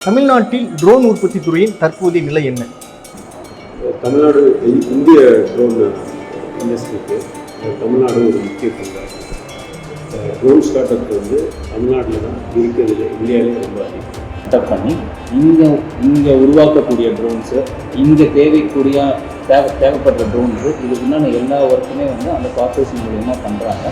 தமிழ்நாட்டில் ட்ரோன் உற்பத்தி துறையின் தற்போதைய நிலை என்ன? தமிழ்நாடு இந்திய ட்ரோன் இண்டஸ்ட்ரிக்கு தமிழ்நாடு ஒரு முக்கிய பங்காகும் ட்ரோன் ஸ்டார்ட் அப் வந்து தமிழ்நாட்டில் தான் இருக்கிறதுல இந்தியாவிலே ரொம்ப அதிகம். பண்ணி இங்கே இங்கே உருவாக்கக்கூடிய ட்ரோன்ஸு இங்கே தேவைக்கூடிய தேவை தேவைப்படுற ட்ரோன்ஸு இதுக்கு உண்டான எல்லா ஒர்க்குமே வந்து அந்த கார்பரேஷன் மூலயமா பண்ணுறாங்க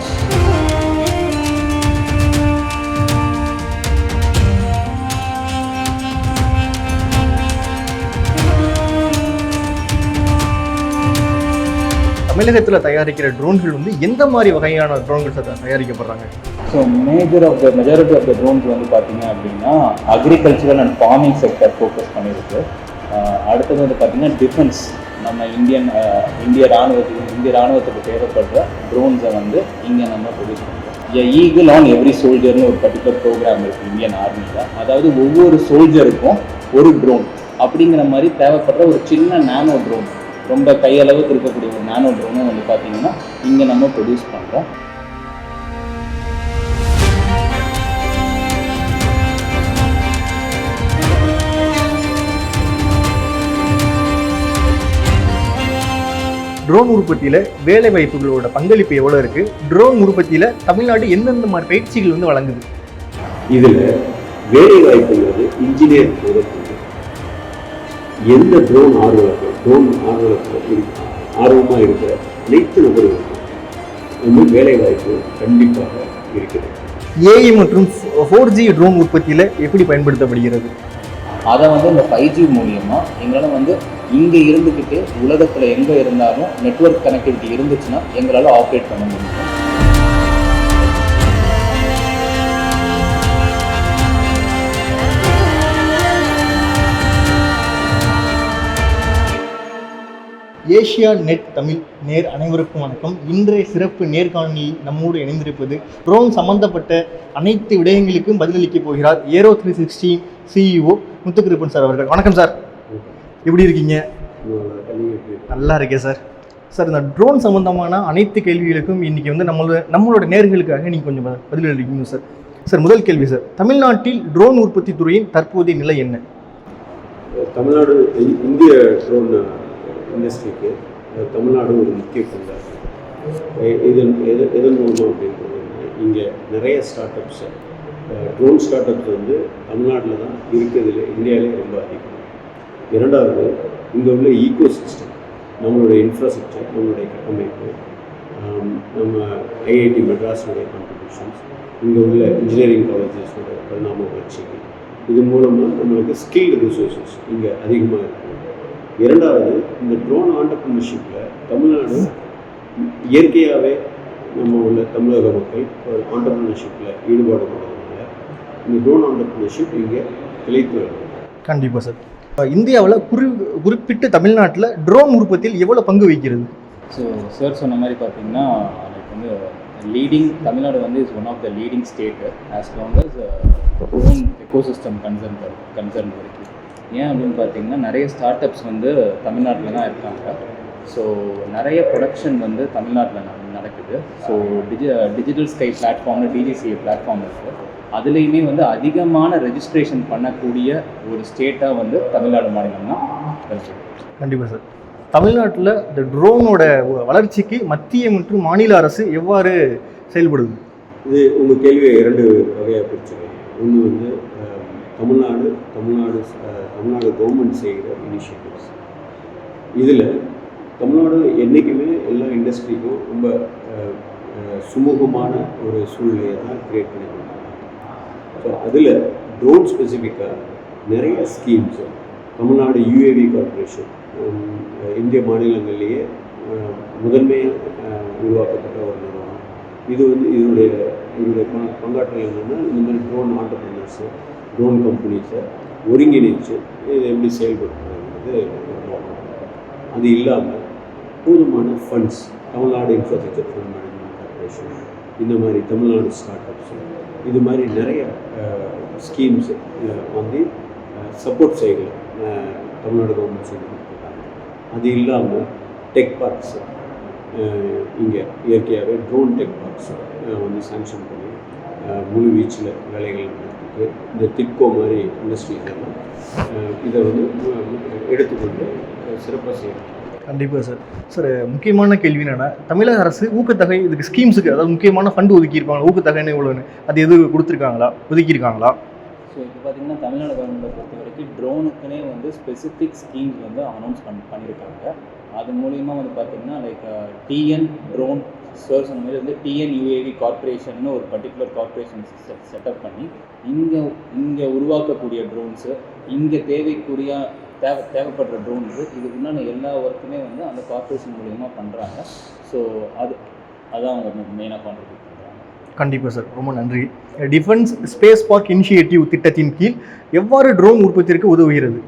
தமிழகத்தில் தயாரிக்கிற ட்ரோன்கள் வந்து எந்த மாதிரி வகையான ட்ரோன்கள் sir தயாரிக்கப்படுறாங்க? So major of the majority of the drones வந்து பார்த்தீங்க அப்படின்னா agricultural and farming sector focus பண்ணியிருக்கு அடுத்தது வந்து பார்த்தீங்கன்னா டிஃபென்ஸ் நம்ம இந்தியன் இந்திய ராணுவத்துக்கு இந்திய ராணுவத்துக்கு தேவைப்படுற ட்ரோன்ஸை வந்து இங்கே நம்ம ப்ரொடியூஸ் பண்ணுறோம் ஈகிள் ஆன் எவ்ரி சோல்ஜர்னு ஒரு பர்டிகுலர் ப்ரோக்ராம் இருக்குது இந்தியன் ஆர்மியில் அதாவது ஒவ்வொரு சோல்ஜருக்கும் ஒரு ட்ரோன் அப்படிங்கிற மாதிரி தேவைப்படுற ஒரு சின்ன நானோ ட்ரோன் ரொம்ப கையளவுக்கு இருக்கக்கூடிய ஒரு நானோ ட்ரோனும் வந்து பார்த்தீங்கன்னா இங்கே நம்ம ப்ரொடியூஸ் பண்ணுறோம் ட்ரோன் உற்பத்தியில் வேலை வாய்ப்புகளோட பங்களிப்பு எவ்வளோ இருக்கு? ட்ரோன் உற்பத்தியில் தமிழ்நாடு எந்தெந்த மாதிரி பயிற்சிகள் வந்து வழங்குது? இதில் வேலை வாய்ப்புங்கிறது இன்ஜினியர் முதற்கொண்டு எந்த ட்ரோன் ஆர்வலர்கள் ட்ரோன் ஆர்வலர்கள் ஆர்வமாக இருக்கிற அனைத்து நபர்களுக்கும் வந்து வேலை வாய்ப்பு கண்டிப்பாக இருக்கிறது. ஏஐ மற்றும் ஃபோர் ஜி ட்ரோன் உற்பத்தியில் எப்படி பயன்படுத்தப்படுகிறது? அதை வந்து இந்த ஃபைவ் ஜி மூலியமாக எங்களால் வந்து இங்கே இருந்துக்கிட்டு உலகத்தில் எங்கே இருந்தாலும் நெட்வொர்க் கனெக்டிவிட்டி இருந்துச்சுன்னா எங்களால் ஆப்ரேட் பண்ண முடியும். ஏஷியா நெட் தமிழ் நேர் அனைவருக்கும் வணக்கம். இன்றைய சிறப்பு நேர்காணலில் நம்மோடு இணைந்திருப்பது ட்ரோன் சம்பந்தப்பட்ட அனைத்து விடயங்களுக்கும் பதிலளிக்க போகிறார் Aero three sixty CEO Muthukiruppan sir அவர்கள். வணக்கம் சார். எப்படி இருக்கீங்க? நல்லா இருக்கேன் சார். சார் இந்த ட்ரோன் சம்பந்தமான அனைத்து கேள்விகளுக்கும் இன்னைக்கு வந்து நம்மளோட நம்மளோட நேர்களுக்காக நீங்கள் கொஞ்சம் பதில் பதிலளிக்கணும் சார். சார் முதல் கேள்வி சார். தமிழ்நாட்டில் ட்ரோன் உற்பத்தி துறையின் தற்போதைய நிலை என்ன? தமிழ்நாடு இந்திய ட்ரோன் இண்டஸ்ட்ரிக்கு தமிழ்நாடு ஒரு முக்கிய பங்காகும். இதன் எது எதன் மூலமாக அப்படின்றது இங்கே நிறைய start ups drone start ups வந்து தமிழ்நாட்டில் தான் இருக்கிறதுல இந்தியாவிலே ரொம்ப அதிகம். இரண்டாவது இங்கே உள்ள ஈகோ சிஸ்டம் நம்மளுடைய இன்ஃப்ராஸ்ட்ரக்சர் நம்மளுடைய கட்டமைப்பு நம்ம ஐஐடி மெட்ராஸுடைய கான்ட்ரிபியூஷன்ஸ் இங்கே உள்ள இன்ஜினியரிங் காலேஜஸோட பரிணாம வளர்ச்சிக்கு இது மூலமாக நம்மளுக்கு ஸ்கில்டு ரிசோர்ஸஸ் இங்கே அதிகமாக இருக்குது இரண்டாவது இந்த ட்ரோன் ஆண்டர்பிரினர்ஷிப்பில் தமிழ்நாடு இயற்கையாகவே நம்ம உள்ள தமிழக மக்கள் ஆண்டர்பிரினர்ஷிப்பில் ஈடுபாடு கொண்டதுனால இந்த ட்ரோன் ஆண்டர்பிரினர்ஷிப் இங்கே திளைத்து வருது. கண்டிப்பாக சார். இந்தியாவில் குறி குறிப்பிட்டு தமிழ்நாட்டில் ட்ரோன் உற்பத்தியில் எவ்வளோ பங்கு வகிக்கிறது? ஸோ சார் சொன்ன மாதிரி பார்த்தீங்கன்னா லைக் வந்து லீடிங் தமிழ்நாடு வந்து is one of the leading state as long as own ecosystem concern concern வரைக்கும் ஏன் அப்படின்னு பார்த்தீங்கன்னா நிறைய ஸ்டார்ட் அப்ஸ் வந்து தமிழ்நாட்டில் தான் இருக்காங்க. ஸோ நிறைய ப்ரொடக்ஷன் வந்து தமிழ்நாட்டில் நடக்குது. ஸோ டிஜி டிஜிட்டல் ஸ்கை பிளாட்ஃபார்ம்னு டிஜிசிஏ பிளாட்ஃபார்ம் இருக்குது அதுலேயுமே வந்து அதிகமான ரெஜிஸ்ட்ரேஷன் பண்ணக்கூடிய ஒரு ஸ்டேட்டாக வந்து தமிழ்நாடு மாநிலம் தான் கண்டிப்பாக சார். தமிழ்நாட்டில் இந்த ட்ரோனோட வளர்ச்சிக்கு மத்திய மற்றும் மாநில அரசு எவ்வாறு செயல்படுது? இது உங்கள் கேள்வியை இரண்டு வகையாக பிரிச்சுக்கலாம் ஒன்று வந்து தமிழ்நாடு தமிழ்நாடு தமிழ்நாடு கவர்மெண்ட் செய்கிற இனிஷியேட்டிவ்ஸ் இதில் தமிழ்நாடு என்றைக்குமே எல்லா இண்டஸ்ட்ரிக்கும் ரொம்ப சுமூகமான ஒரு சூழ்நிலையை தான் க்ரியேட் பண்ணி கொடுத்தாங்க ஸோ அதில் ட்ரோன் ஸ்பெசிஃபிக்காக நிறைய ஸ்கீம்ஸ் தமிழ்நாடு யூஏவி கார்பரேஷன் இந்திய மாநிலங்கள்லேயே முதன்மையாக உருவாக்கப்பட்ட ஒரு நிறுவனம். இது வந்து இதனுடைய இதனுடைய பங்காற்றல் என்னென்னா இந்த மாதிரி ட்ரோன் ஆண்டர்பிரினர்ஸு ட்ரோன் கம்பெனிஸை ஒருங்கிணைச்சு இதை எப்படி செயல்படுத்துறது அது இல்லாமல் போதுமான funds Tamil Nadu infrastructure fund management corporation இந்த மாதிரி தமிழ்நாடு ஸ்டார்ட் அப்ஸ் இது மாதிரி நிறைய ஸ்கீம்ஸ் வந்து சப்போர்ட் செய்யலாம் தமிழ்நாடு கவர்மெண்ட் செஞ்சு கொடுத்துருக்காங்க அது இல்லாமல் டெக் பார்க்ஸ் இங்கே இயற்கையாகவே ட்ரோன் டெக் பார்க்ஸ் வந்து சாங்ஷன் பண்ணி முழு வீச்சில் வேலைகள் இருக்குது இந்த டிட்கோ மாதிரி அஹ், இதை வந்து எடுத்துக்கொண்டு சிறப்பாக செய்யணும். கண்டிப்பாக சார். சார் முக்கியமான கேள்வி என்னன்னா தமிழக அரசு ஊக்கத்தொகை இதுக்கு ஸ்கீம்ஸுக்கு அதாவது முக்கியமான ஃபண்டு ஒதுக்கியிருப்பாங்க ஊக்கத்தொகைன்னு இவ்வளோன்னு அது எது கொடுத்துருக்காங்களா? ஒதுக்கியிருக்காங்களா? ஸோ இப்போ பார்த்தீங்கன்னா தமிழ்நாடு கவர்மெண்ட்டை பொறுத்த வரைக்கும் ட்ரோனுக்குனே வந்து ஸ்பெசிஃபிக் ஸ்கீம்ஸ் வந்து அனௌன்ஸ் பண்ணி பண்ணியிருக்காங்க. அது மூலிமா வந்து பார்த்தீங்கன்னா லைக் டிஎன் ட்ரோன் சோர்ஸ் அந்த மாதிரி வந்து டிஎன் யூஏவி கார்ப்பரேஷன் ஒரு பர்டிகுலர் கார்ப்பரேஷன் செட்டப் பண்ணி இங்கே இங்கே உருவாக்கக்கூடிய ட்ரோன்ஸு இங்கே தேவைக்குரிய தேவை தேவைப்படுற ட்ரோன்ஸு இதுக்கு உண்டான எல்லா ஒர்க்குமே வந்து அந்த கார்ப்பரேஷன் மூலிமா பண்ணுறாங்க ஸோ அது அதான் அவங்க மெயினாக கான்ட்ரிபியூட் கண்டிப்பாக சார் ரொம்ப நன்றி. டிஃபென்ஸ் ஸ்பேஸ் பார்க் இனிஷியேட்டிவ் திட்டத்தின் கீழ் எவ்வாறு ட்ரோன் உற்பத்திற்கு உதவுகிறது?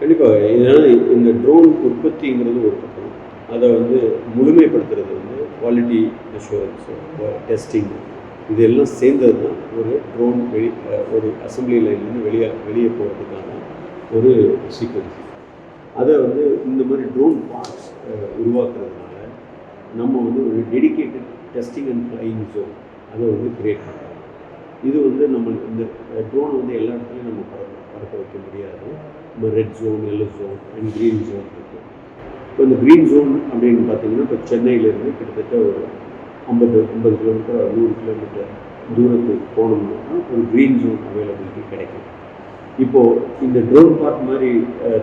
கண்டிப்பாக இதனால் இந்த ட்ரோன் உற்பத்திங்கிறது ஒரு பக்கம். அதை வந்து முழுமைப்படுத்துறது வந்து குவாலிட்டி அஷூரன்ஸு டெஸ்டிங் இதெல்லாம் சேர்ந்தது தான் ஒரு ட்ரோன் வெளி ஒரு அசம்பிளி இருந்து வெளியே வெளியே போகிறதுக்கான ஒரு சீக்வன்ஸ் அதை வந்து இந்த மாதிரி ட்ரோன் பார்ட்ஸ் உருவாக்குறதுனால நம்ம வந்து ஒரு dedicated testing and flying zone அதை வந்து கிரியேட் பண்ணுறோம் இது வந்து நம்ம இந்த ட்ரோனை வந்து எல்லா இடத்துலையும் நம்ம பறக்க பறக்க வைக்க முடியாது. நம்ம red zone yellow zone and green zone இப்போ இந்த க்ரீன் ஜோன் அப்படின்னு பார்த்தீங்கன்னா இப்போ சென்னையிலேருந்து கிட்டத்தட்ட ஒரு ஐம்பது ஐம்பது கிலோமீட்டர் நூறு கிலோமீட்டர் தூரத்துக்கு போனோம்னா ஒரு க்ரீன் ஜோன் அவைலபிலிட்டி கிடைக்கும். இப்போது இந்த ட்ரோன் பார்க் மாதிரி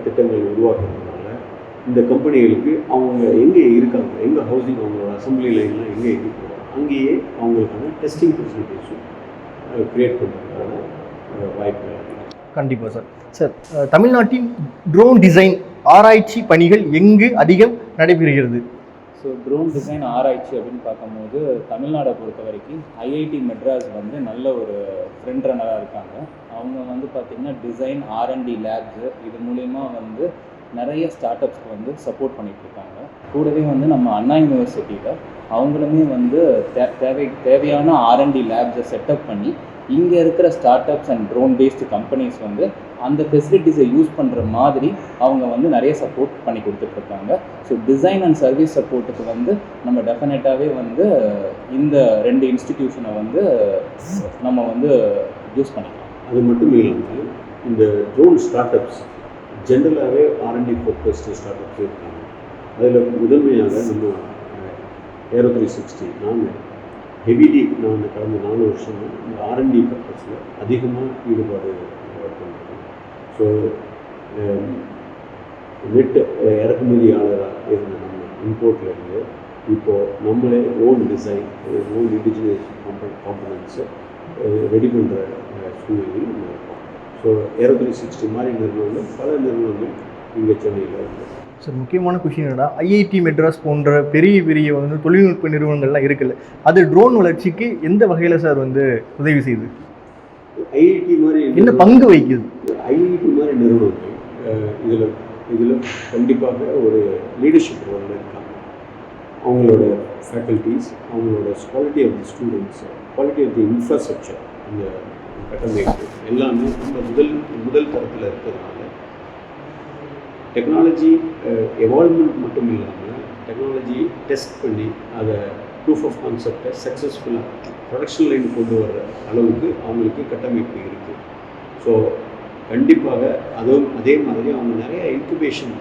திட்டங்கள் உருவாக்குறதுனால இந்த கம்பெனிகளுக்கு அவங்க எங்கே இருக்காங்க எங்கே ஹவுசிங் அவங்களோட அசம்பிளி லைன்லாம் எங்கே இருக்கிறோம் அங்கேயே அவங்களுக்கான டெஸ்டிங் ஃபெசிலிட்டிஸும் க்ரியேட் பண்ணுறதுக்கான வாய்ப்புகள் கண்டிப்பாக சார். சார் தமிழ்நாட்டின் ட்ரோன் டிசைன் ஆராய்ச்சி பணிகள் எங்கு அதிகம் நடைபெறுகிறது? ஸோ ட்ரோன் டிசைன் ஆராய்ச்சி அப்படின்னு பார்க்கும்போது தமிழ்நாடை பொறுத்த வரைக்கும் ஐஐடி மெட்ராஸ் வந்து நல்ல ஒரு ஃப்ரெண்ட் ரன்னராக இருக்காங்க. அவங்க வந்து பார்த்திங்கன்னா டிசைன் ஆர்என்டி லேப்ஸு இது மூலயமா வந்து நிறைய ஸ்டார்ட் அப்ஸ்க்கு வந்து சப்போர்ட் பண்ணிகிட்ருக்காங்க இருக்காங்க கூடவே வந்து நம்ம அண்ணா யூனிவர்சிட்டியில் அவங்களுமே வந்து தே தேவை தேவையான ஆர்என்டி லேப்ஸை செட்டப் பண்ணி இங்கே இருக்கிற start ups and drone based companies வந்து அந்த ஃபெசிலிட்டிஸை யூஸ் பண்ணுற மாதிரி அவங்க வந்து நிறைய சப்போர்ட் பண்ணி கொடுத்துட்ருக்காங்க. ஸோ டிசைன் அண்ட் சர்வீஸ் சப்போர்ட்டுக்கு வந்து நம்ம டெஃபினட்டாகவே வந்து இந்த ரெண்டு இன்ஸ்டிடியூஷனை வந்து நம்ம வந்து யூஸ் பண்ணிக்கலாம். அது மட்டும் இல்லாமல் இந்த ட்ரோன் ஸ்டார்ட் அப்ஸ் ஜென்ரலாகவே R and D focused start ups இருக்காங்க. அதில் முதன்மையாக நம்ம ஏரோ த்ரீ சிக்ஸ்டி நாங்கள் ஹெவிடி நாங்கள் கடந்த நாலு வருஷமாக இந்த ஆர்என்டி பர்பஸில் அதிகமாக ஈடுபாடு ஸோ நெட் இறக்குமதியாளராக இருந்த நம்ம இம்போர்ட்ல இருந்து இப்போது நம்மளே ஓன் டிசைன் ஓன் இண்டிஜினியஸ் காம்பனன்ஸை ரெடி பண்ணுற சூழ்நிலையில் நம்ம இருக்கோம். ஸோ ஏரோ த்ரீ சிக்ஸ்டி மாதிரி நிறுவனங்கள் பல நிறுவனங்கள் இங்கே சென்னையில் இருக்குது சார் முக்கியமான கொஷின் என்னன்னா ஐஐடி மெட்ராஸ் போன்ற பெரிய பெரிய வந்து தொழில்நுட்ப நிறுவனங்கள்லாம் இருக்குல்ல அது ட்ரோன் வளர்ச்சிக்கு எந்த வகையில் சார் வந்து உதவி செய்யுது? ஐஐடி மாதிரி என்ன பங்கு வகிக்குது? ஐஐடி மாதிரி நிறுவனங்கள் இதில் இதில் கண்டிப்பாக ஒரு லீடர்ஷிப் ரோலில் இருக்காங்க. அவங்களோட ஃபேக்கல்ட்டிஸ் அவங்களோட quality of the students quality of the infrastructure இந்த கட்டமைப்பு எல்லாமே ரொம்ப முதல் முதல் தரத்தில் இருக்கிறதுனால டெக்னாலஜி எவால்மெண்ட் மட்டும் இல்லாமல் டெக்னாலஜி டெஸ்ட் பண்ணி அதை ப்ரூஃப் ஆஃப் கான்செப்டை சக்ஸஸ்ஃபுல்லாக ப்ரொடக்ஷன் லைன் கொண்டு வர்ற அளவுக்கு அவங்களுக்கு கட்டமைப்பு இருக்குது ஸோ கண்டிப்பாக அதுவும் அதே மாதிரி அவங்க நிறைய இன்குபேஷன்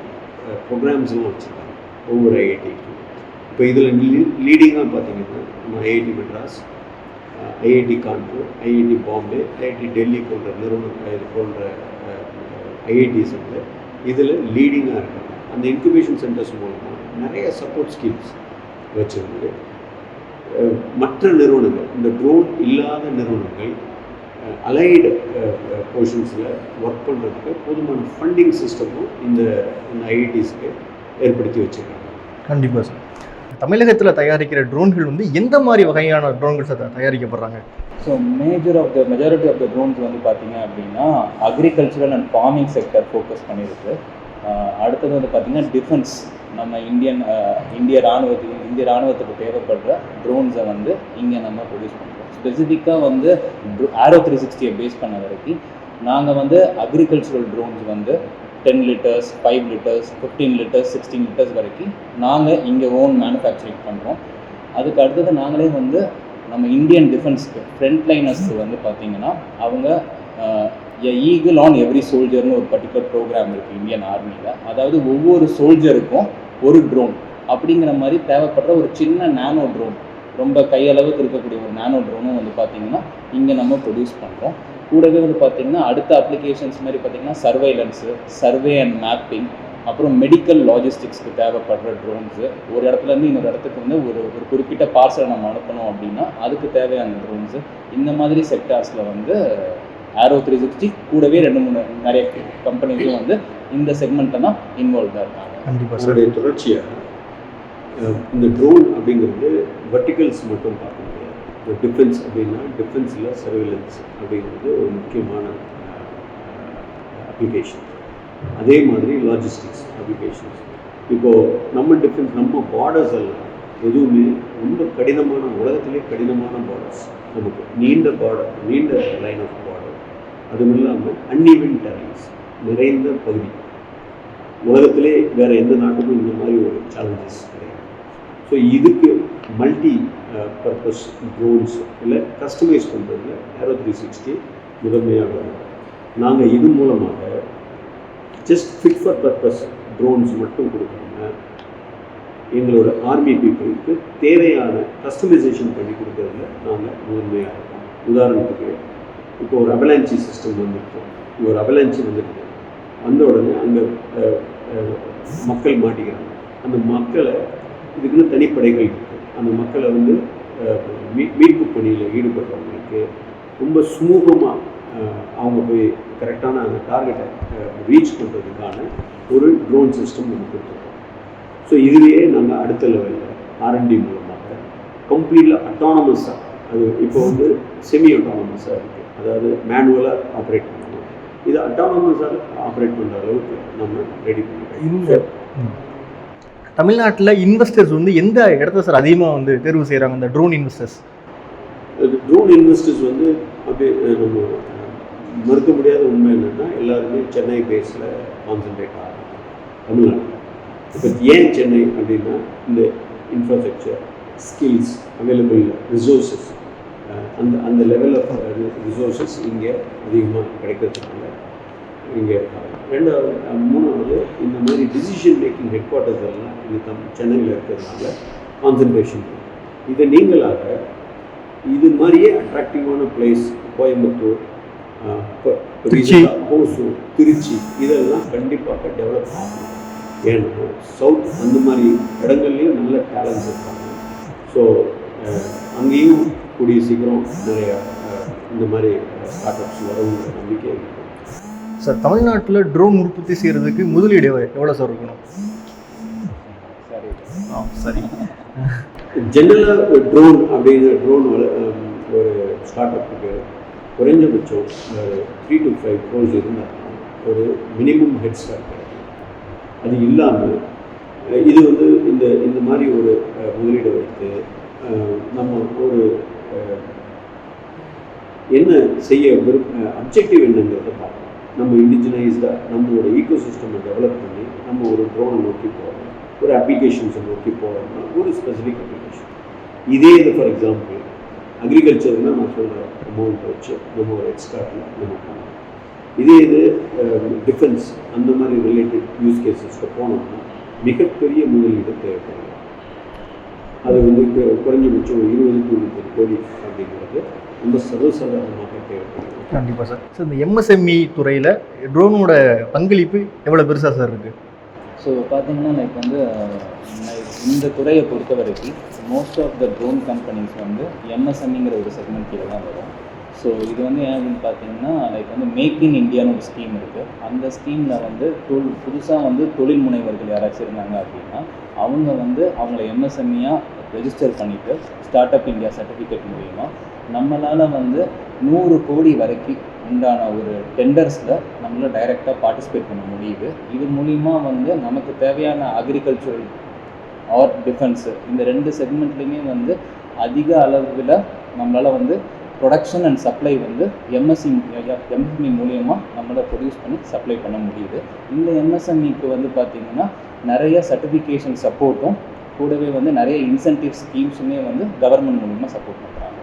ப்ரோக்ராம்ஸ்லாம் வச்சுருக்காங்க. ஒவ்வொரு ஐஐடிக்கும் இப்போ இதில் லீடிங்காக பார்த்தீங்கன்னா நம்ம IIT Madras IIT Kanpur IIT Bombay IIT Delhi போன்ற நிறுவனம் இது போன்ற ஐஐடிஸ் வந்து இதில் லீடிங்காக இருக்காங்க அந்த இன்குபேஷன் சென்டர்ஸ் மூலமாக நிறைய சப்போர்ட் ஸ்கீம்ஸ் வச்சுருந்து மற்ற நிறுவனங்கள் இந்த ட்ரோன் இல்லாத நிறுவனங்கள் அலைடு போர்ஷன்ஸில் ஒர்க் பண்ணுறதுக்கு போதுமான ஃபண்டிங் சிஸ்டமும் இந்த ஐஐடிஸ்க்கு ஏற்படுத்தி வச்சுருக்காங்க. கண்டிப்பாக சார். தமிழகத்தில் தயாரிக்கிற ட்ரோன்கள் வந்து எந்த மாதிரி வகையான ட்ரோன்கள் sir தயாரிக்கப்படுறாங்க? So major of the majority of the drones வந்து பார்த்தீங்க அப்படின்னா agricultural and farming sector focus பண்ணியிருக்கு அடுத்தது வந்து பார்த்தீங்கன்னா டிஃபென்ஸ் நம்ம இந்தியன் இந்திய ராணுவத்துக்கு இந்திய ராணுவத்துக்கு தேவைப்படுற ட்ரோன்ஸை வந்து இங்கே நம்ம ப்ரொடியூஸ் பண்ணுறோம் ஸ்பெசிஃபிக்காக வந்து ஆரோ த்ரீ சிக்ஸ்டியை பேஸ் பண்ண வரைக்கும் நாங்கள் வந்து அக்ரிகல்ச்சரல் ட்ரோன்ஸ் வந்து ten litres five litres fifteen litres sixteen litres வரைக்கும் நாங்கள் இங்கே ஓன் மேனுஃபேக்சரிங் பண்ணுறோம் அதுக்கு அடுத்தது நாங்களே வந்து நம்ம இந்தியன் டிஃபென்ஸ்க்கு ஃப்ரண்ட் லைனர்ஸ் வந்து பார்த்திங்கன்னா அவங்க ஈகிள் ஆன் எவ்ரி சோல்ஜர்னு ஒரு பர்டிகுலர் ப்ரோக்ராம் இருக்குது இந்தியன் ஆர்மியில் அதாவது ஒவ்வொரு சோல்ஜருக்கும் ஒரு ட்ரோன் அப்படிங்கிற மாதிரி தேவைப்படுற ஒரு சின்ன நானோ ட்ரோன் ரொம்ப கையளவுக்கு இருக்கக்கூடிய ஒரு நானோ ட்ரோனும் வந்து பார்த்தீங்கன்னா இங்கே நம்ம ப்ரொடியூஸ் பண்ணுறோம் கூடவே வந்து பார்த்தீங்கன்னா அடுத்த அப்ளிகேஷன்ஸ் மாதிரி பார்த்தீங்கன்னா சர்வைலன்ஸு சர்வே அண்ட் மேப்பிங் அப்புறம் மெடிக்கல் லாஜிஸ்டிக்ஸ்க்கு தேவைப்படுற ட்ரோன்ஸு ஒரு இடத்துலேருந்து இன்னொரு இடத்துக்கு வந்து ஒரு ஒரு குறிப்பிட்ட பார்சலை நம்ம அனுப்பணும் அப்படின்னா அதுக்கு தேவையான ட்ரோன்ஸு இந்த மாதிரி செக்டார்ஸில் வந்து ஆரோ த்ரீ சிக்ஸ்டி கூடவே ரெண்டு மூணு நிறைய கம்பெனிஸும் வந்து இந்த செக்மெண்ட்டில் தான் இன்வால்வ்டாக இருக்காங்க. கண்டிப்பாக தொடர்ச்சியாக இந்த ட்ரோன் அப்படிங்கிறது வெர்டிகல்ஸ் மட்டும் பார்க்க முடியாது. இந்த டிஃபென்ஸ் அப்படின்னா டிஃபென்ஸில் சர்வேலன்ஸ் அப்படிங்கிறது ஒரு முக்கியமான அப்ளிகேஷன் அதே மாதிரி லாஜிஸ்டிக்ஸ் அப்ளிகேஷன்ஸ் இப்போது நம்ம டிஃபென்ஸ் நம்ம பார்டர்ஸ் எல்லாம் எதுவுமே ரொம்ப கடினமான உலகத்திலே கடினமான பார்டர்ஸ் நமக்கு நீண்ட பார்டர் நீண்ட லைன் ஆஃப் பார்டர் அதுவும் இல்லாமல் அன்இவன் டெரன்ஸ் நிறைந்த பகுதி. உலகத்திலே வேறு எந்த நாட்டுக்கும் இந்த மாதிரி ஒரு சேலஞ்சஸ் கிடையாது. ஸோ இதுக்கு மல்டி பர்பஸ் ட்ரோன்ஸ் இல்லை கஸ்டமைஸ் பண்ணுறதுல ஏரோ த்ரீ சிக்ஸ்டி முதன்மையாக வரும். நாங்கள் இது மூலமாக just fit for purpose drones மட்டும் கொடுக்காம எங்களோட ஆர்மி பீப்புளுக்கு தேவையான கஸ்டமைசேஷன் பண்ணி கொடுக்கறதுல நாங்கள் முதன்மையாக இருக்கோம். உதாரணத்துக்கு இப்போ ஒரு அபலான்ச்சி சிஸ்டம் வந்துருக்கோம் ஒரு அபலான்ச்சி வந்துருக்கு. வந்த உடனே அங்கே மக்கள் மாட்டிக்கிறாங்க. அந்த மக்களை இதுக்குன்னு தனிப்படைகள் அந்த மக்களை வந்து மீ மீட்பு பணியில் ஈடுபடுறவங்களுக்கு ரொம்ப சுமூகமாக அவங்க போய் கரெக்டான அந்த டார்கெட்டை ரீச் பண்ணுறதுக்கான ஒரு ட்ரோன் சிஸ்டம் நம்ம கொடுத்துருக்கோம் ஸோ இதுலேயே நாங்கள் அடுத்த லெவலில் ஆர்என்டி மூலமாக கம்ப்ளீட்ல அட்டானமஸாக அது இப்போ வந்து செமி அட்டானமஸாக இருக்குது அதாவது மேனுவலாக ஆப்ரேட் பண்ணணும் இது அட்டானமஸாக ஆப்ரேட் பண்ணுற அளவுக்கு நம்ம ரெடி இந்த பண்ணிட்டோம் தமிழ்நாட்டில் இன்வெஸ்டர்ஸ் வந்து எந்த இடத்த சார் அதிகமாக வந்து தேர்வு செய்கிறாங்க இந்த ட்ரோன் இன்வெஸ்டர்ஸ் ட்ரோன் இன்வெஸ்டர்ஸ் வந்து அப்படியே நம்ம மறுக்க முடியாத உண்மை என்னென்னா எல்லாருமே சென்னை பேஸில் கான்சென்ட்ரேட் ஆகிறாங்க தமிழ்நாட்டில். இப்போ ஏன் சென்னை அப்படின்னா இந்த இன்ஃப்ராஸ்ட்ரக்சர் ஸ்கில்ஸ் அவைலபிள் ரிசோர்ஸஸ் அந்த அந்த லெவல் ஆஃப் ரிசோர்ஸஸ் இங்கே அதிகமாக கிடைக்கிறதுனால இங்கே இருக்காங்க ரெண்டாவது மூணாவது இந்த மாதிரி டிசிஷன் மேக்கிங் ஹெட் குவார்ட்டர்ஸ் எல்லாம் இங்கே தம் சென்னையில் இருக்கிறதுனால கான்சன்ட்ரேஷன் இதை நீங்களாக இது மாதிரியே அட்ராக்டிவான பிளேஸ் கோயம்புத்தூர் திருச்சி. ஹோசூர் திருச்சி இதெல்லாம் கண்டிப்பாக டெவலப் ஆகணும் ஏன்னா சவுத் அந்த மாதிரி இடங்கள்லையும் நல்ல டேலண்ட்ஸ் இருக்காங்க. ஸோ அங்கேயும் கூடிய சீக்கிரம் நிறைய இந்த மாதிரி ஸ்டார்ட் அப்ஸ் வருங்கிற நம்பிக்கை இருக்கு. சார் தமிழ்நாட்டில் ட்ரோன் உற்பத்தி செய்கிறதுக்கு முதலீடு எவ்வளோ சார் இருக்கணும்? சரி. ஆ சரி ஜென்ரலாக ட்ரோன் அப்படிங்கிற ட்ரோன் ஒரு ஸ்டார்ட் அப்புக்கு குறைஞ்சபட்சம் த்ரீ டு ஃபைவ் க்ரோஸ் இருந்தால் ஒரு மினிமம் ஹெட் ஸ்டார்ட் கிடைக்கும். அது இல்லாமல் இது வந்து இந்த இந்த மாதிரி ஒரு முதலீடை வைத்து நம்ம ஒரு என்ன செய்ய விருப்ப அப்ஜெக்டிவ் என்னங்கிறத பார்க்கணும் நம்ம இண்டிஜினைஸ்டாக நம்மளோட ஈக்கோ சிஸ்டமை டெவலப் பண்ணி நம்ம ஒரு ட்ரோனை நோக்கி போகிறோம் ஒரு அப்ளிகேஷன்ஸை நோக்கி போகிறோம்னா ஒரு ஸ்பெசிஃபிக் அப்ளிகேஷன் இதே இது ஃபார் எக்ஸாம்பிள் அக்ரிகல்ச்சர்னால் நான் சொல்கிற அமௌண்ட் வச்சு நம்ம ஒரு எக்ஸ்ட்ராட்டில் நம்ம பண்ணலாம். இதே இது um, டிஃபென்ஸ் அந்த மாதிரி ரிலேட்டட் யூஸ் கேசஸ்க்கு போனோம்னா மிகப்பெரிய முதலீடு தேவைப்படும் அது வந்து குறைஞ்சபட்சம் இருபது டு முப்பது கோடி அப்படிங்கிறது ரொம்ப சர்வசாதாரணமாக தேவைப்படுது கண்டிப்பாக சார். சார் இந்த எம்எஸ்எம்இ துறையில் ட்ரோனோட பங்களிப்பு எவ்வளோ பெருசாக சார் இருக்குது ஸோ பார்த்தீங்கன்னா லைக் வந்து இந்த துறையை பொறுத்த வரைக்கும் most of the drone companies வந்து எம்எஸ்எம்இங்கிற ஒரு செக்மெண்ட் கீழே தான் வரும். ஸோ இது வந்து ஏன் அப்படின்னு பார்த்தீங்கன்னா லைக் வந்து மேக் இன் இந்தியான்னு ஒரு ஸ்கீம் இருக்குது அந்த ஸ்கீமில் வந்து தொல் புதுசாக வந்து தொழில் முனைவர்கள் யாராச்சும் இருந்தாங்க அப்படின்னா அவங்க வந்து அவங்கள எம்எஸ்எம்இயாக ரெஜிஸ்டர் பண்ணிவிட்டு ஸ்டார்ட் அப் இந்தியா சர்டிஃபிகேட் மூலிமா நம்மளால் வந்து நூறு கோடி வரைக்கும் உண்டான ஒரு டெண்டர்ஸில் நம்மளால் டைரெக்டாக பார்ட்டிசிபேட் பண்ண முடியுது. இது மூலிமா வந்து நமக்கு தேவையான அக்ரிகல்ச்சுரல் ஆர் டிஃபென்ஸு இந்த ரெண்டு செக்மெண்ட்லேயுமே வந்து அதிக அளவில் நம்மளால் வந்து ப்ரொடக்ஷன் அண்ட் சப்ளை வந்து எம்எஸ்சி எம்எஸ்எம்இ மூலியமாக நம்மளால் ப்ரொடியூஸ் பண்ணி சப்ளை பண்ண முடியுது. இந்த எம்எஸ்எம்இக்கு வந்து பார்த்திங்கன்னா நிறைய சர்டிஃபிகேஷன் சப்போர்ட்டும் கூடவே வந்து நிறைய இன்சென்டிவ் ஸ்கீம்ஸுமே வந்து கவர்மெண்ட் மூலிமா சப்போர்ட் பண்ணுறாங்க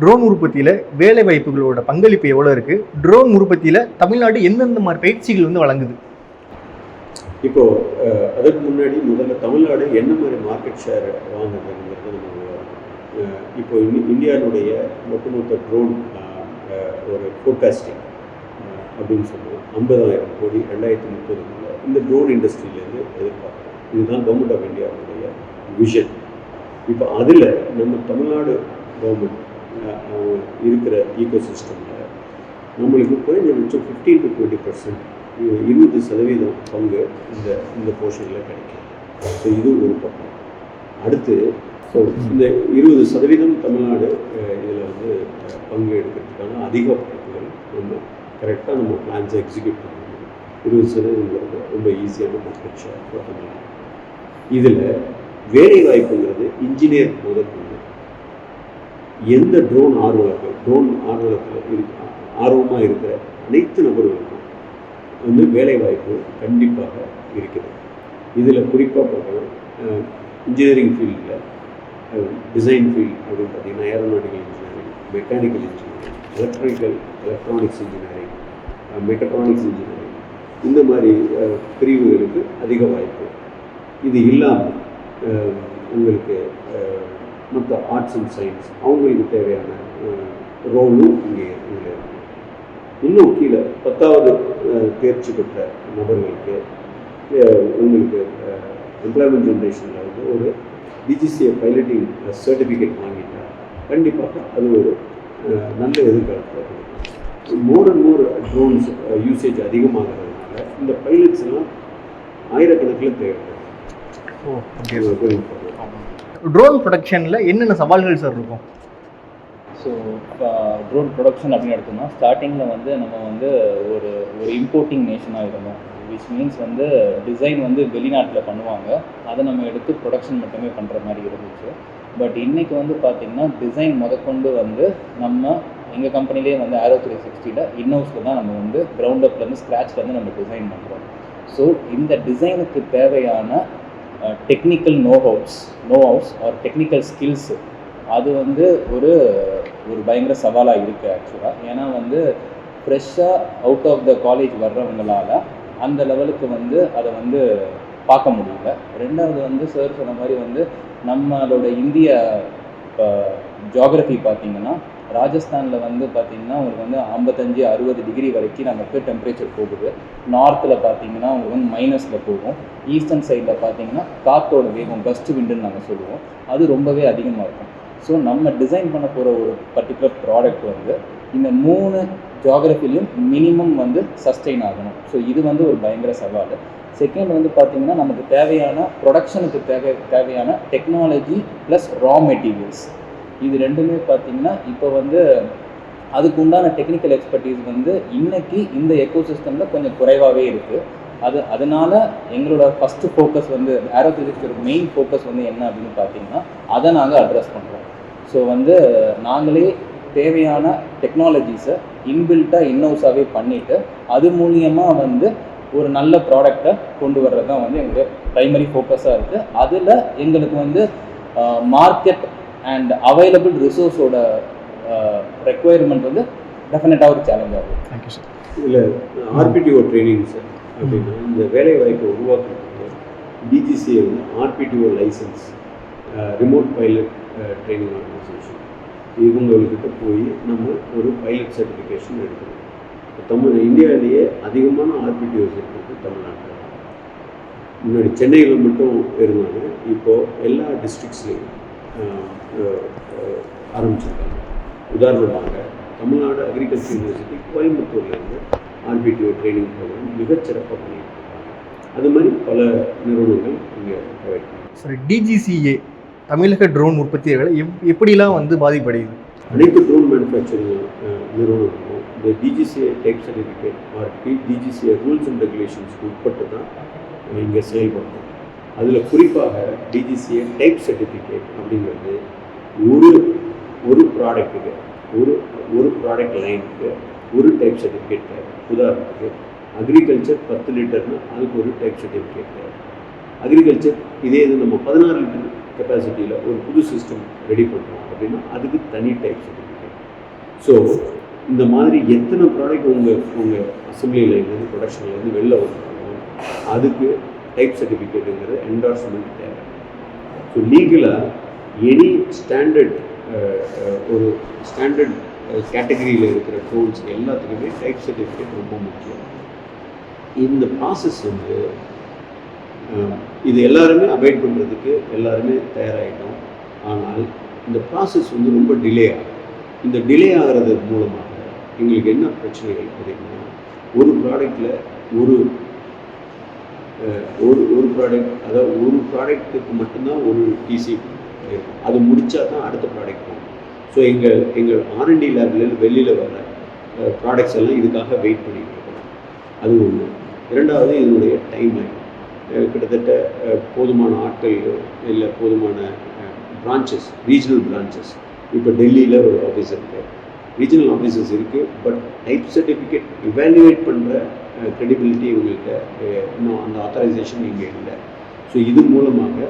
ட்ரோன் உற்பத்தியில் வேலை வாய்ப்புகளோட பங்களிப்பு எவ்வளோ இருக்குது ட்ரோன் உற்பத்தியில் தமிழ்நாடு எந்தெந்த மாதிரி பயிற்சிகள் வந்து வழங்குது? இப்போ அதுக்கு முன்னாடி முதல்ல தமிழ்நாடு என்ன மாதிரி மார்க்கெட் ஷேர் வாங்குதுங்கிறது நம்ம இப்போ இந்தியாவுடைய ஒட்டுமொத்த ட்ரோன் ஒரு ஃபோர்காஸ்டிங் அப்படின்னு சொல்லுவோம். ஐம்பதாயிரம் கோடி ரெண்டாயிரத்தி முப்பதுக்குள்ள இந்த ட்ரோன் இண்டஸ்ட்ரியிலேருந்து எதிர்பார்க்குறோம். இதுதான் கவர்மெண்ட் ஆஃப் இந்தியாவுடைய விஷன் இப்போ அதில் நம்ம தமிழ்நாடு கவர்மெண்ட் இருக்கிற ஈகோ சிஸ்டமில் நம்மளுக்கு குறைஞ்சபட்சம் ஃபிஃப்டீன் டு டுவெண்ட்டி பர்சன்ட் இருபது சதவீதம் பங்கு இந்த இந்த போர்ஷனில் கிடைக்கும். ஸோ இது ஒரு பக்கம். அடுத்து ஸோ இந்த இருபது சதவீதம் தமிழ்நாடு இதில் வந்து பங்கு எடுக்கிறதுக்கான அதிக வாய்ப்புகள் நம்ம கரெக்டாக நம்ம பிளான்ஸை எக்ஸிக்யூட் பண்ணணும். இருபது சதவீதங்கிறது ரொம்ப ஈஸியான மார்க்கெட் ஷேர் தமிழ்நாடு இதில் வேலை வாய்ப்புங்கிறது இன்ஜினியர் முதற்கொண்டு எந்த ட்ரோன் ஆர்வலர்கள் ட்ரோன் ஆர்வலத்தில் இருக்க ஆர்வமாக இருக்கிற அனைத்து நபர்களுக்கும் வந்து வேலைவாய்ப்பு கண்டிப்பாக இருக்கிறது. இதில் குறிப்பாக பார்த்தோம் இன்ஜினியரிங் ஃபீல்டில் டிசைன் ஃபீல்ட் அப்படின்னு பார்த்தீங்கன்னா aeronautical engineering mechanical engineering electrical electronics engineering mechatronics engineering இந்த மாதிரி பிரிவுகளுக்கு அதிக வாய்ப்பு. இது இல்லாமல் உங்களுக்கு மற்ற ஆர்ட்ஸ் அண்ட் சயின்ஸ் அவங்களுக்கு தேவையான ரோலும் இங்கே இருக்கு. இன்னும் கீழே பத்தாவது தேர்ச்சி பெற்ற நபர்களுக்கு உங்களுக்கு எம்ப்ளாய்மெண்ட் ஜென்ரேஷனில் வந்து ஒரு டிஜிசிஏ பைலட்டிங் சர்டிஃபிகேட் வாங்கிட்டா கண்டிப்பாக அது ஒரு நல்ல எதிர்காலத்தில் more and more drones usage அதிகமாகிறதுனால இந்த பைலட்ஸ் எல்லாம் ஆயிரக்கணக்கில் தேவைப்படுது ஓ இது ரொம்ப important. ட்ரோன் ப்ரொடக்ஷனில் என்னென்ன சவால்கள் சார் இருக்கும்? ஸோ ட்ரோன் ப்ரொடக்ஷன் அப்படின்னு எடுத்தோம்னா ஸ்டார்டிங்கில் வந்து நம்ம வந்து ஒரு ஒரு இம்போர்ட்டிங் நேஷனாக இருந்தோம். விச் மீன்ஸ் வந்து டிசைன் வந்து வெளிநாட்டில் பண்ணுவாங்க. அதை நம்ம எடுத்து ப்ரொடக்ஷன் மட்டுமே பண்ணுற மாதிரி இருந்துச்சு. பட் இன்றைக்கி வந்து பார்த்திங்கன்னா டிசைன் முதற்கொண்டு வந்து நம்ம எங்கள் கம்பெனிலே வந்து ஆரோ த்ரீ சிக்ஸ்டியில் இன்ஹவுஸில் தான் நம்ம வந்து கிரவுண்ட் அப்லேருந்து ஸ்க்ராட்ச்லேருந்து நம்ம டிசைன் பண்ணுறோம் ஸோ இந்த டிசைனுக்கு தேவையான technical know hows know hows or technical skills அது வந்து ஒரு ஒரு பயங்கர சவாலாக இருக்குது ஆக்சுவலாக ஏன்னா வந்து ஃப்ரெஷ்ஷாக அவுட் ஆஃப் த காலேஜ் வர்றவங்களால அந்த லெவலுக்கு வந்து அதை வந்து பார்க்க முடியல. ரெண்டாவது வந்து சார் சொன்ன மாதிரி வந்து நம்மளோட இந்திய uh, ஜியாகிரஃபி பார்த்திங்கன்னா ராஜஸ்தானில் வந்து பார்த்தீங்கன்னா உங்களுக்கு வந்து ஐம்பத்தஞ்சு அறுபது டிகிரி வரைக்கும் நமக்கு டெம்பரேச்சர் போகுது. நார்த்தில் பார்த்தீங்கன்னா உங்களுக்கு வந்து மைனஸில் போகும். ஈஸ்டர்ன் சைடில் பார்த்தீங்கன்னா காற்றோட வேகம் கஸ்ட் விண்டுன்னு நாங்கள் சொல்லுவோம். அது ரொம்பவே அதிகமாக இருக்கும். ஸோ நம்ம டிசைன் பண்ண போகிற ஒரு பர்டிகுலர் ப்ராடக்ட் வந்து இந்த மூணு ஜியாகிரஃபிலையும் மினிமம் வந்து சஸ்டெயின் ஆகணும். ஸோ இது வந்து ஒரு பயங்கர சவால். செகண்ட் வந்து பார்த்திங்கன்னா நமக்கு தேவையான ப்ரொடக்ஷனுக்கு தேவை தேவையான டெக்னாலஜி ப்ளஸ் ரா மெட்டீரியல்ஸ் இது ரெண்டுமே பார்த்தீங்கன்னா இப்போ வந்து அதுக்கு உண்டான டெக்னிக்கல் எக்ஸ்பர்டீஸ் வந்து இன்னைக்கு இந்த எக்கோ சிஸ்டமில் கொஞ்சம் குறைவாகவே இருக்குது அது அதனால எங்களோட ஃபஸ்ட்டு ஃபோக்கஸ் வந்து ஏரோபிசிக்ஸோட மெயின் ஃபோக்கஸ் வந்து என்ன அப்படின்னு பார்த்தீங்கன்னா அதை நாங்கள் அட்ரஸ் பண்ணுறோம் ஸோ வந்து நாங்களே தேவையான டெக்னாலஜிஸை இன்பில்ட்டாக இன்னோஸாகவே பண்ணிவிட்டு அது மூலியமாக வந்து ஒரு நல்ல ப்ராடக்டை கொண்டு வர்றது தான் வந்து எங்களுடைய ப்ரைமரி ஃபோக்கஸாக இருக்குது அதில் எங்களுக்கு வந்து மார்க்கெட் அண்ட் அவைலபிள் ரிசோர்ஸோட ரெக்குவயர்மெண்ட் வந்து டெஃபினட்டாக ஒரு சேலஞ்சாக இருக்கும் தேங்க்யூ சார் இதில் ஆர்பிடிஓ ட்ரைனிங் சார் அப்படின்னா இந்த வேலை வாய்ப்பை உருவாக்குறதுக்கு டிஜிசிஏ வந்து RPTO license remote pilot training organisation இவங்கக்கிட்ட போய் நம்ம ஒரு பைலட் சர்டிஃபிகேஷன் எடுக்கணும். இப்ப தமிழ் இந்தியாவிலேயே அதிகமான ஆர்பிடிஓஸ் இருக்கிறது தமிழ்நாட்டில் முன்னாடி சென்னையில் மட்டும் இருந்தாங்க. இப்போது எல்லா டிஸ்ட்ரிக்ஸ்லேயும் ஆரம்பிச்சிருக்காங்க. உதாரணமாக தமிழ்நாடு அக்ரிகல்ச்சர் யூனிவர்சிட்டி கோயம்புத்தூர்லேருந்து ஆர்பிடிஓ ட்ரைனிங் ப்ரோக்ராம் மிகச்சிறப்பாக பண்ணிட்டு இருக்காங்க அது மாதிரி பல நிறுவனங்கள் இங்கே ப்ரொவைட் சார் டிஜிசிஏ தமிழக ட்ரோன் உற்பத்தியாளர்களை எப் எப்படிலாம் வந்து பாதிப்படையுது? அனைத்து ட்ரோன் மேனுஃபேக்சரிங் நிறுவனங்களும் இந்த DGCA type certificate or DGCA rules and ரெகுலேஷன்ஸ்க்கு உட்பட்டு தான் இங்கே செயல்படுறோம் அதில் குறிப்பாக டிஜிசிஏ டைப் சர்டிஃபிகேட் அப்படிங்கிறது ஒரு ஒரு ப்ராடக்ட்டுக்கு ஒரு ஒரு ப்ராடக்ட் லைனுக்கு ஒரு டைப் சர்டிஃபிகேட் தேவை. உதாரணத்துக்கு அக்ரிகல்ச்சர் பத்து லிட்டர்னா அதுக்கு ஒரு டைப் சர்டிஃபிகேட் தேவை. அக்ரிகல்ச்சர் இதே இது நம்ம பதினாறு லிட்டர் கெப்பாசிட்டியில் ஒரு புது சிஸ்டம் ரெடி பண்ணுறோம் அப்படின்னா அதுக்கு தனி டைப் சர்டிஃபிகேட் ஸோ இந்த மாதிரி எத்தனை ப்ராடக்ட் உங்கள் உங்கள் அசம்பிளிலேருந்து ப்ரொடக்ஷன்லேருந்து வெளில வந்தாலும் அதுக்கு டைப் சர்டிஃபிகேட்டுங்கிறது என்டார்ஸ்மெண்ட் தேவை. ஸோ லீகலாக எனி ஸ்டாண்டர்ட் ஒரு ஸ்டாண்டர்ட் கேட்டகரியில் இருக்கிற டோல்ஸ் எல்லாத்துக்குமே டைப் சர்டிஃபிகேட் ரொம்ப முக்கியம். இந்த ப்ராசஸ் வந்து இது எல்லாருமே அவாய்ட் பண்ணுறதுக்கு எல்லாருமே தயாராகிட்டோம் ஆனால் இந்த ப்ராசஸ் வந்து ரொம்ப டிலே ஆகும் இந்த டிலே ஆகிறது மூலமாக எங்களுக்கு என்ன பிரச்சனைகள் அப்படின்னா ஒரு ப்ராடக்டில் ஒரு ஒரு ஒரு ப்ராடக்ட் அதாவது ஒரு ப்ராடக்ட்டுக்கு மட்டும்தான் ஒரு டிசி இருக்கும். அது முடித்தா தான் அடுத்த ப்ராடக்ட் போகும் ஸோ எங்கள் எங்கள் ஆர்என்டி லேப்லேருந்து வெளியில் வர ப்ராடக்ட்ஸ் எல்லாம் இதுக்காக வெயிட் பண்ணிகிட்டு இருக்கோம். அது ஒன்று இரண்டாவது இதனுடைய டைம் லைன் கிட்டத்தட்ட போதுமான ஆட்கள் இல்லை போதுமான பிரான்ச்சஸ் ரீஜனல் பிரான்ச்சஸ் இப்போ டெல்லியில் ஒரு ஆஃபீஸ் இருக்குது ரீஜனல் ஆஃபீஸஸ் இருக்குது பட் டைப் சர்டிஃபிகேட் இவாலுவேட் பண்ணுற credibility இவங்கள்ட்ட இன்னும் அந்த ஆத்தரைசேஷன் இங்கே இல்லை. ஸோ இது மூலமாக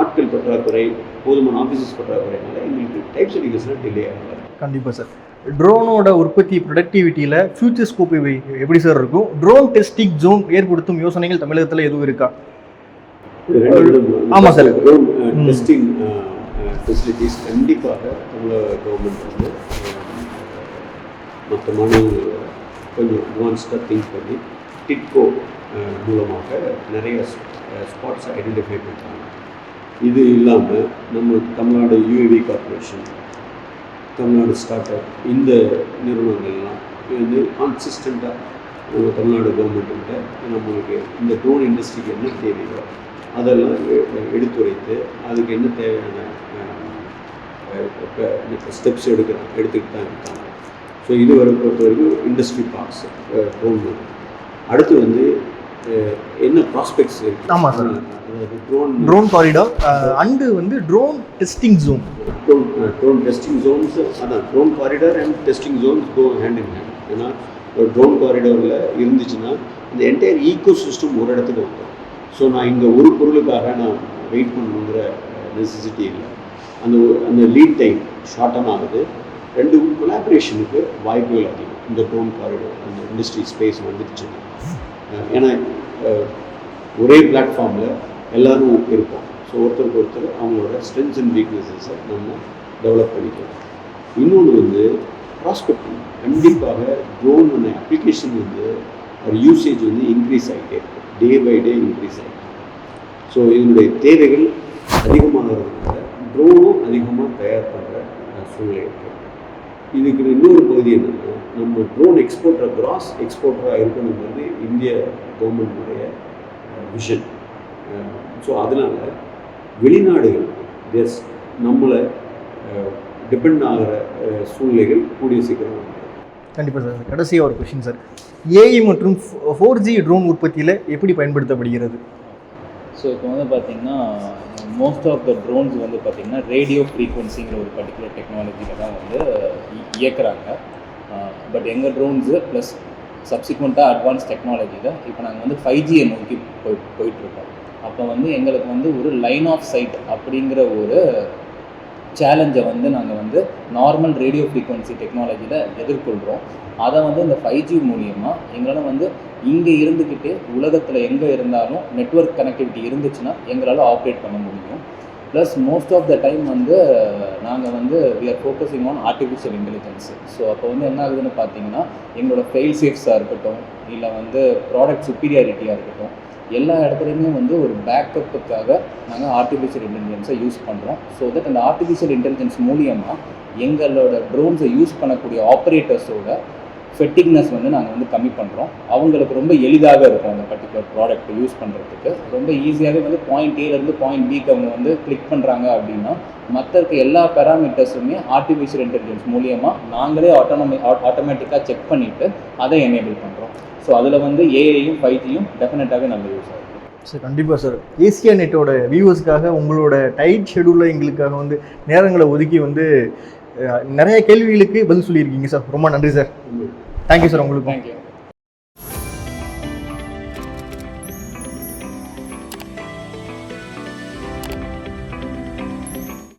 ஆட்கள் பற்றாக்குறை போதுமான ஆஃபீஸர்ஸ் பற்றாக்குறைனால எங்களுக்கு டைப் சர்டிஃபிகேட்ஸ்லாம் டிலே ஆகல. கண்டிப்பாக சார். ட்ரோனோட உற்பத்தி ப்ரொடக்டிவிட்டியில் ஃபியூச்சர் ஸ்கோப் எப்படி சார் இருக்கும்? ட்ரோன் டெஸ்டிங் ஜோன் ஏற்படுத்தும் யோசனைகள் தமிழகத்தில் எதுவும் இருக்கா? ஆமா சார். ம். டெஸ்டிங் ஃபெசிலிட்டிஸ் கண்டிப்பாக தமிழக கவர்மெண்ட் வந்து மற்ற மாநிலங்களோட கொஞ்சம் அட்வான்ஸ்டாக திங்க் பண்ணி டிட்கோ மூலமாக நிறைய ஸ்பாட்ஸ் ஐடென்டிஃபை பண்ணுறாங்க இது இல்லாமல் நம்ம Tamil Nadu UAV corporation Tamil Nadu start up இந்த நிறுவனங்கள்லாம் வந்து கான்சிஸ்டண்ட்டாக நம்ம தமிழ்நாடு கவர்மெண்ட்டுக்கிட்ட நம்மளுக்கு இந்த ட்ரோன் இண்டஸ்ட்ரிக்கு என்ன தேவையோ அதெல்லாம் எடுத்துரைத்து அதுக்கு என்ன தேவையான ஸ்டெப்ஸ் எடுக்கிறாங்க எடுத்துக்கிட்டு தான் இருக்காங்க. ஸோ இது வரை பொறுத்த வரைக்கும் இண்டஸ்ட்ரி பார்க்ஸ் ட்ரோன் அடுத்து வந்து என்ன ப்ராஸ்பெக்ட்ஸ் இருக்கு? ஆமா சார். அதாவது ட்ரோன் ட்ரோன் காரிடார் அண்டு வந்து drone testing zone drone drone testing zones அதான் drone corridor and testing zones go hand in hand ஏன்னா ஒரு ட்ரோன் காரிடாரில் இருந்துச்சுன்னா இந்த என்டையர் ஈகோ சிஸ்டம் ஒரு இடத்துக்கு வந்துடும் ஸோ நான் இங்கே ஒரு பொருளுக்காக நான் வெயிட் பண்ணணுங்கிற நெசசிட்டி இல்லை. அந்த அந்த லீட் டைம் ஷார்ட்டன் ஆகுது. ரெண்டு கொலாபரேஷனுக்கு வாய்ப்புகள் அதிகம். இந்த ட்ரோன் காரிடோர் அந்த இண்டஸ்ட்ரி ஸ்பேஸ் வந்துடுச்சுன்னா ஏன்னா ஒரே பிளாட்ஃபார்மில் எல்லோரும் இருப்போம். ஸோ ஒருத்தருக்கு ஒருத்தர் அவங்களோட ஸ்ட்ரென்த்ஸ் அண்ட் வீக்னஸஸை நம்ம டெவலப் பண்ணிக்கலாம். இன்னொன்று வந்து ப்ராஸ்பெக்டிங் கண்டிப்பாக ட்ரோன் அப்ளிகேஷன் வந்து ஒரு யூசேஜ் வந்து இன்க்ரீஸ் ஆகிட்டே இருக்கு டே பை டே இன்க்ரீஸ் ஆகிட்டு ஸோ இதனுடைய தேவைகள் அதிகமாகிறதுனால ட்ரோனும் அதிகமாக தயார் பண்ணுற சூழ்நிலை இருக்குது இதுக்கு இன்னொரு பகுதி என்னென்னா நம்ம ட்ரோன் எக்ஸ்போர்ட்டர் கிராஸ் எக்ஸ்போர்ட்டராக இருக்கணுங்கிறது இந்திய கவர்மெண்ட்டுடைய விஷன் ஸோ அதனால் வெளிநாடுகள் எஸ் நம்மளை டிபெண்ட் ஆகிற சூழ்நிலைகள் கூடிய சீக்கிரம். கண்டிப்பாக சார். கடைசியாக ஒரு கொஷின் சார் ஏஐ மற்றும் ஃபோர் ஜி ட்ரோன் உற்பத்தியில் எப்படி பயன்படுத்தப்படுகிறது? ஸோ இப்போ வந்து பார்த்தீங்கன்னா மோஸ்ட் ஆஃப் த ட்ரோன்ஸ் வந்து பார்த்தீங்கன்னா ரேடியோ ஃப்ரீக்வன்சிங்கிற ஒரு பர்டிகுலர் டெக்னாலஜியில் தான் வந்து இ- இயக்குறாங்க. பட் எங்கள் ட்ரோன்ஸு ப்ளஸ் சப்சிக்வெண்ட்டாக அட்வான்ஸ் டெக்னாலஜியில் இப்போ நாங்கள் வந்து ஃபைவ் ஜியை நோக்கி போய் போயிட்டுருக்கோம் அப்போ வந்து எங்களுக்கு வந்து ஒரு லைன் ஆஃப் சைட் அப்படிங்கிற ஒரு சேலஞ்சை வந்து நாங்கள் வந்து நார்மல் ரேடியோ ஃப்ரீக்வன்சி டெக்னாலஜியில் எதிர்கொள்கிறோம் அதை வந்து இந்த ஃபைவ் ஜி மூலியமாக எங்களால் வந்து இங்கே இருந்துக்கிட்டே உலகத்தில் எங்கே இருந்தாலும் நெட்வொர்க் கனெக்டிவிட்டி இருந்துச்சுன்னா எங்களால் ஆப்ரேட் பண்ண முடியும். Plus most of the time வந்து நாங்கள் வந்து we are focusing on artificial intelligence so அப்போ வந்து என்ன ஆகுதுன்னு பார்த்தீங்கன்னா எங்களோட ஃபெயில் சேஃப்ஸாக இருக்கட்டும் இல்லை வந்து ப்ராடக்ட் சுப்பீரியாரிட்டியாக இருக்கட்டும் எல்லா இடத்துலையுமே வந்து ஒரு பேக்கப்புக்காக நாங்கள் ஆர்டிஃபிஷியல் இன்டெலிஜென்ஸை யூஸ் பண்ணுறோம் ஸோ தட் அந்த ஆர்டிஃபிஷியல் இன்டெலிஜென்ஸ் மூலியமாக எங்களோட ட்ரோன்ஸை யூஸ் பண்ணக்கூடிய ஆப்ரேட்டர்ஸோட ஃபெட்டிக்னஸ் வந்து நாங்கள் வந்து கம்மி பண்ணுறோம் அவங்களுக்கு ரொம்ப எளிதாக இருக்கும் அந்த பர்டிகுலர் ப்ராடக்ட் யூஸ் பண்ணுறதுக்கு ரொம்ப ஈஸியாகவே வந்து பாயிண்ட் ஏலேருந்து பாயிண்ட் பிக்கு அவங்க வந்து கிளிக் பண்ணுறாங்க அப்படின்னா மற்ற இருக்க எல்லா பேராமீட்டர்ஸுமே ஆர்டிஃபிஷியல் இன்டெலிஜென்ஸ் மூலியமாக நாங்களே ஆட்டோனமி ஆட்டோமேட்டிக்காக செக் பண்ணிவிட்டு அதை எனேபிள் பண்ணுறோம் ஸோ அதில் வந்து ஏஐயும் ஃபைவ் ஜியும் டெஃபினட்டாகவே நல்ல யூஸ் ஆகும். சார் கண்டிப்பாக சார் ஏசியா நெட்டோட வியூவர்ஸ்க்காக உங்களோட டைட் ஷெடியூலில் எங்களுக்காக வந்து நேரங்களை ஒதுக்கி வந்து நிறைய கேள்விகளுக்கு பதில் சொல்லியிருக்கீங்க சார் ரொம்ப நன்றி சார் தேங்க்யூ சார் உங்களுக்கு தேங்க்யூ